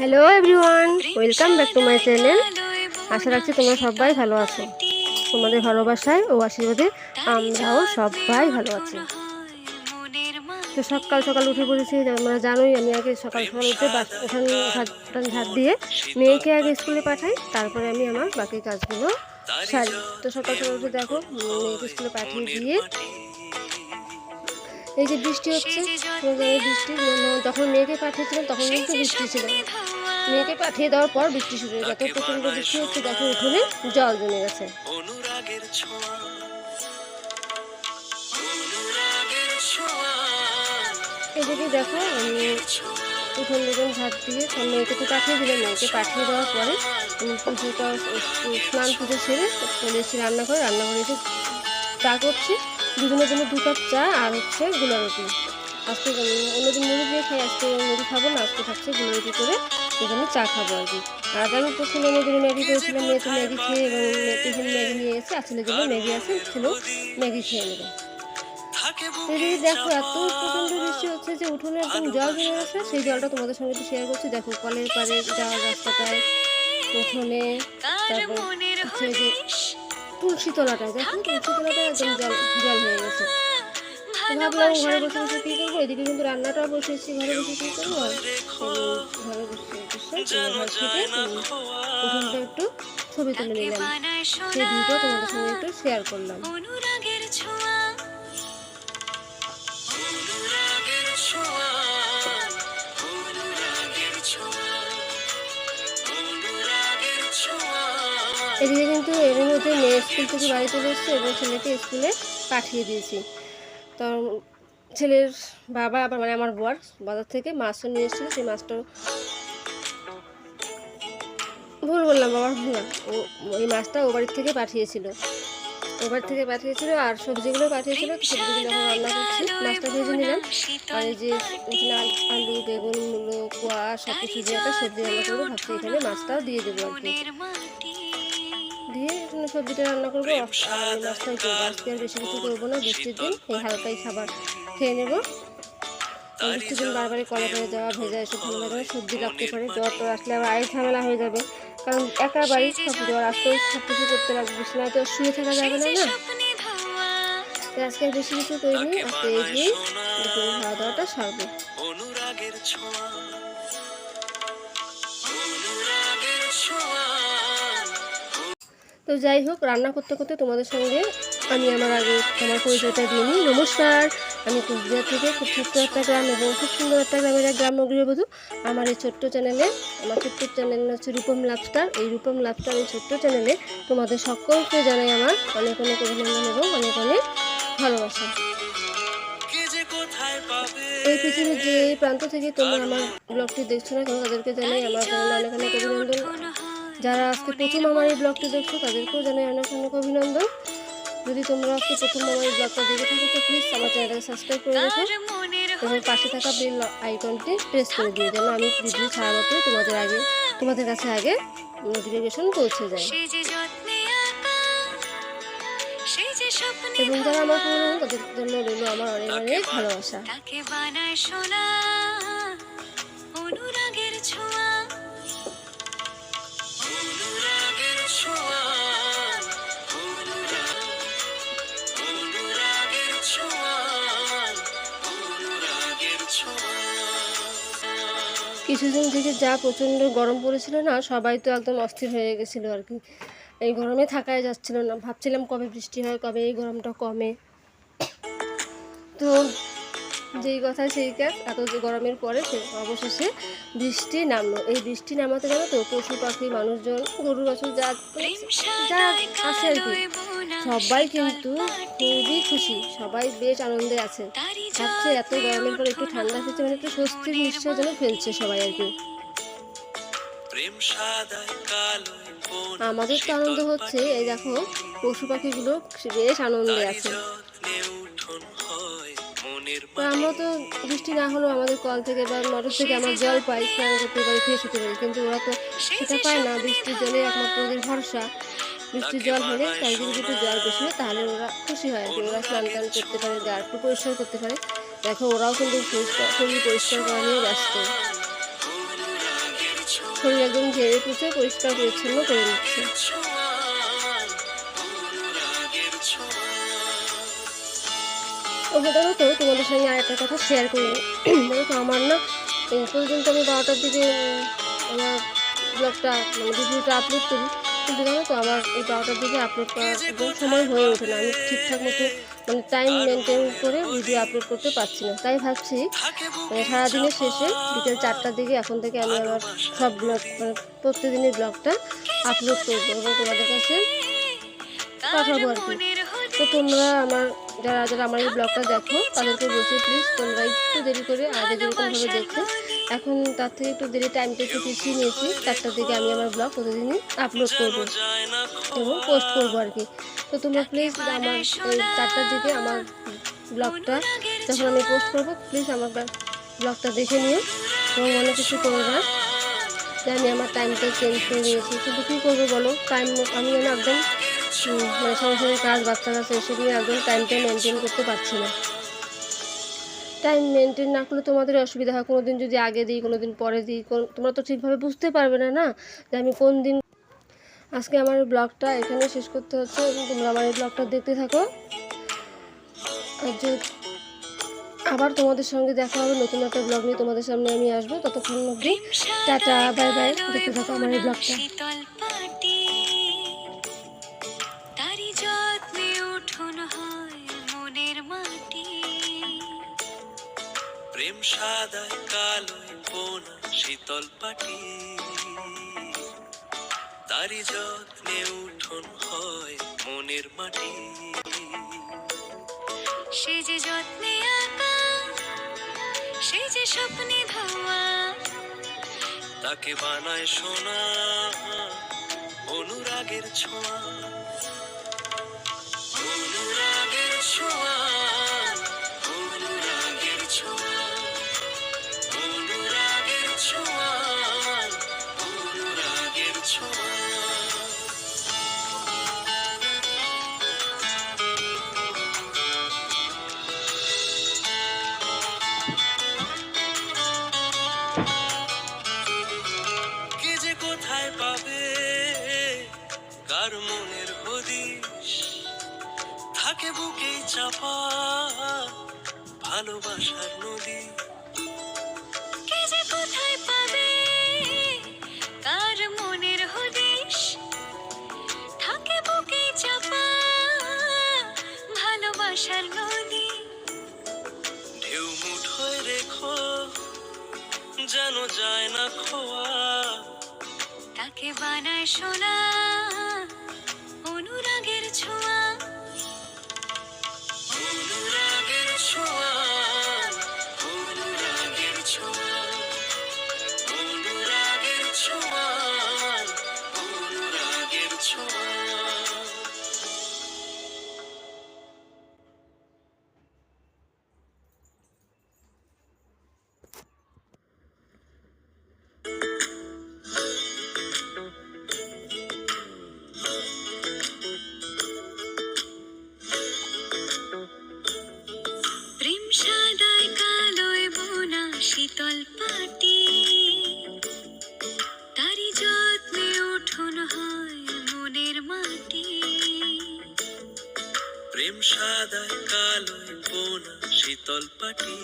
Hello everyone welcome back to my channel আশা রাখছি তোমরা সবাই ভালো আছো। তোমাদের ভালোবাসায় ও আশীর্বাদে আমরাও সবাই ভালো আছি। তো সকাল সকাল উঠে পড়েছি আমরা জানোই, আমি আগে সকাল সকাল উঠে বাস উঠান ঝাঁট দিয়ে মেয়েকে আগে স্কুলে পাঠাই, তারপরে আমি আমার বাকি কাজগুলো সারি। তো সকাল সকাল উঠে দেখো, মেয়েকে স্কুলে পাঠিয়ে দিয়ে এই যে বৃষ্টি হচ্ছে তোমরা বৃষ্টি যখন মেয়েকে পাঠিয়েছিলাম তখন কিন্তু বৃষ্টি ছিল। মেয়েকে পাঠিয়ে দেওয়ার পর বৃষ্টি শুরু হয়ে গেছে। প্রচণ্ড বৃষ্টি হচ্ছে দেখো উঠোনে জল জমে গেছে। এদিকে দেখো আমি উঠোন দুজন ঝাঁট দিয়ে মেয়েকে তো পাঠিয়ে দিলাম মেয়েকে পাঠিয়ে দেওয়ার পরে আমি পুজোটা স্নান পুজো সেরে চলে এসেছি রান্না করে রান্না করে এসে চা করছি। দুজনের জন্য দু কাপ চা আর হচ্ছে গুলা রুটি আজকে অন্যদিন মুড়ি দিয়ে খাই, আজকে মুড়ি খাব না, আজকে থাকছে রুটি করে দুজনে চা খাব আর কি। আজ আমি মেয়ের জন্য ম্যাগি করেছিলাম মেয়ে তো ম্যাগি খেয়ে এবং টিফিন ম্যাগি নিয়ে এসে আসলে জন্য ম্যাগি আছে ছেলেও ম্যাগি খেয়ে নেবে। দেখো, এত প্রচণ্ড বৃষ্টি হচ্ছে যে উঠোনে একদম জল জমে গেছে, সেই জলটা তোমাদের সঙ্গে একটু শেয়ার করছি। দেখো, কলের পাড়ে যাওয়ার রাস্তাটায়, উঠোনে, তারপর হচ্ছে যে তুলসী তলাটায়, দেখো, তুলসী তলাটায় একদম জল জল হয়ে গেছে। ভাবলাম ঘরে বসে বসে কী করব? এদিকে কিন্তু রান্নাটাও বসেছি ঘরে বসে কী করব? আর ঘরে বসে বসে ঘর থেকে উম, উঠোনটা একটু ছবি তুলে নিলাম। সেই ভিডিও তোমাদের সঙ্গে একটু শেয়ার করলাম। এদিকে কিন্তু এর মধ্যে মেয়ে স্কুল থেকে বাড়ি চলে এসছে এবং ছেলেকে স্কুলে পাঠিয়ে দিয়েছি। তো ছেলের বাবা, আবার মানে আমার বর বাজার থেকে মাছও নিয়ে এসেছিল, সেই মাছটা ভুল বললাম বাবার ভুল না। ও, ওই মাছটা ও বাড়ির থেকে পাঠিয়েছিল। ও বাড়ি থেকে পাঠিয়েছিল আর সবজিগুলো পাঠিয়েছিল সবজিগুলো এখন রান্না করছি, মাছটা ভেজে নিলাম। আর এই যে আলু, বেগুন, মূলো, কোয়া সব কিছু দিয়ে একটা সবজি রান্না করব, ভাবছি এখানে মাছটাও দিয়ে দেবো আর কি। সবজিটা রান্না করব। আর এই মাছটাই করব আজকে আর বেশি কিছু করব না বৃষ্টির দিন এই হালকাই খাবার খেয়ে নেব। বৃষ্টির দিন বারবারই কলা করে যাওয়া ভেজা এসব লাগে না সবজি লাগতে পারে জ্বর তো আসলে আবার আই ঝামেলা হয়ে যাবে। কারণ একা বাড়ি সব জ্বর আসতেও সব কিছু করতে লাগবে বিছানায় তো শুয়ে থাকা যাবে না না। তাই আজকে আর বেশি কিছু করিনি আজকে এই দিয়েই দুপুরে খাওয়া দাওয়াটা সারবো। অনুরাগের ছোঁয়া। অনুরাগের ছোঁয়া। তো যাই হোক রান্না করতে করতে তোমাদের সঙ্গে আমি আমার আগে আমার পরিচয়টা দিয়ে নিই। নমস্কার আমি কুচবিহার থেকে খুব ছোট্ট একটা গ্রাম এবং খুব সুন্দর একটা গ্রামের এক গ্রাম্য গৃহবধূ আমার এই ছোট্ট চ্যানেলে আমার ছোট্ট চ্যানেল হচ্ছে রূপম লাভস্টার এই রূপম লাভস্টার এই ছোট্ট চ্যানেলে তোমাদের সকলকে জানাই আমার অনেক অনেক অভিনন্দন এবং অনেক অনেক ভালোবাসা। এই পৃথিবীর যে এই প্রান্ত থেকে তোমরা আমার ব্লগটি দেখছ না কেন তাদেরকে জানাই আমার অনেক অনেক অভিনন্দন। যারা আজকে প্রথম আমার এই ব্লগটি দেখছ তাদেরকেও জানাই অনেক অনেক অভিনন্দন। যদি তোমরা আজকে প্রথম আমার এই ব্লগটা দেখে থাকো তো প্লিজ আমার চ্যানেলটাকে সাবস্ক্রাইব করে রেখো এবং পাশে থাকা বেল আইকনটি প্রেস করে দিয়ে যেন আমি ভিডিও ছাড়া মাত্র তোমাদের আগে তোমাদের কাছে আগে নোটিফিকেশন পৌঁছে যায়। এবং যারা আমার পুরনো তাদের জন্য রইল আমার অনেক অনেক ভালোবাসা। কিছুদিন থেকে যা প্রচণ্ড গরম পড়েছিল না, সবাই তো একদম অস্থির হয়ে গেছিল আর কি। এই গরমে থাকায় যাচ্ছিল না। ভাবছিলাম কবে বৃষ্টি হয়, কবে এই গরমটা কমে। তো যেই কথা সেই কাজ। এত গরমের পরে সে অবশেষে বৃষ্টি নামলো। এই বৃষ্টি নামাতে জানো তো পশু পাখি, মানুষজন গরু বাছুর যা যা আছে আর কি। সবাই কিন্তু খুবই খুশি। সবাই বেশ আনন্দে আছে। ভাবছে এত গরমের পরে একটু ঠান্ডা হচ্ছে মানে একটু স্বস্তির নিশ্চয় যেন ফেলছে সবাই আর কি। আমাদের তো আনন্দ হচ্ছে, এই দেখো, পশু পাখিগুলো বেশ আনন্দে আছে। আমরা তো বৃষ্টি না হলেও আমাদের কল থেকে বা মোটর থেকে আমরা জল পাই, স্নান করতে পারি ফ্রেশ হতে পারি। কিন্তু ওরা তো সেটা পায় না, বৃষ্টির জলে একমাত্র ওদের ভরসা। বৃষ্টির জল হলে তাই যদি জল বেশি হয় তাহলে ওরা খুশি হয় আর কি। ওরা স্নান টান করতে পারে, গা একটু পরিষ্কার করতে পারে। দেখো ওরাও কিন্তু শরীর পরিষ্কার করা নিয়ে ব্যস্ত। শরীর একদম ঝেড়ে পুছে পরিষ্কার পরিচ্ছন্ন করে নিচ্ছে। দেখো তো তোমাদের সঙ্গে আর একটা কথা শেয়ার করি। তো, আমার না এই প্রতিদিন তো আমি বারোটার দিকে আমার ব্লগটা মানে ভিডিওটা আপলোড করি। কিন্তু জানো তো, আমার এই বারোটার দিকে আপলোড করার সময় হয়ে ওঠে না। আমি ঠিকঠাক মতো মানে টাইম মেনটেন করে ভিডিও আপলোড করতে পারছি না। তাই ভাবছি মানে সারাদিনের শেষে বিকেল চারটার দিকে এখন থেকে আমি আমার সব ব্লগ মানে প্রত্যেকদিনের ব্লগটা আপলোড করব এবং তোমাদের কাছে পাঠাবো আর কি। তো তোমরা আমার, যারা যারা আমার এই ব্লগটা দেখো, তাদেরকে বলছি প্লিজ তোমরা একটু দেরি করে আগে যেরকমভাবে দেখো। এখন তার থেকে একটু দেরি টাইমটা একটু পিছিয়ে নিয়েছি চারটার দিকে আমি আমার ব্লগ প্রতিদিনই আপলোড করব এবং পোস্ট করব আর কি। তো তোমরা প্লিজ আমার এই চারটার দিকে আমার ব্লগটা যখন আমি পোস্ট করব প্লিজ আমার ব্লগটা দেখে নিও। এবং অনেক কিছু করো না। যে আমি আমার টাইমটা চেঞ্জ করে নিয়েছি কিন্তু কী করব বলো? টাইম আমি একদম মানে সংসারের কাজ বাচ্চা কাছে এসব নিয়ে একদম টাইমটা মেনটেন করতে পারছি না। টাইম মেনটেন না করলে তোমাদের অসুবিধা হয়। কোনো দিন যদি আগে দিই কোনো দিন পরে দিই তোমরা তো ঠিকভাবে বুঝতে পারবে না না যে আমি কোন দিন আজকে আমার ব্লগটা এখানে শেষ করতে হচ্ছে এবং তোমরা আমার এই ব্লগটা দেখতে থাকো। আর যে আবার তোমাদের সঙ্গে দেখা হবে, নতুন একটা ব্লগ নিয়ে তোমাদের সামনে আমি আসব। ততক্ষণ অবধি টাটা বাই বাই দেখতে থাকো আমার এই ব্লগটা প্রেম সাদায় কালোয় বোনা শীতল পাটি। তারি যত্নে উঠোন হয় মনের মাটি। সে যে যত্নে আঁকা সে যে স্বপ্নে ধোয়া তাকে বানায় সোনা অনুরাগের ছোঁয়া। অনুরাগের ছোঁয়া। ভালোবাসার নদী। কে যে কার মনের হদিশ? থাকে নদী। ঢেউ তাকে বানায় সোনা, অনুরাগের ছোঁয়া। শীতল পাটি তারি যত্নে হয় মনের মাটি। প্রেম সাদা শীতল পাটি।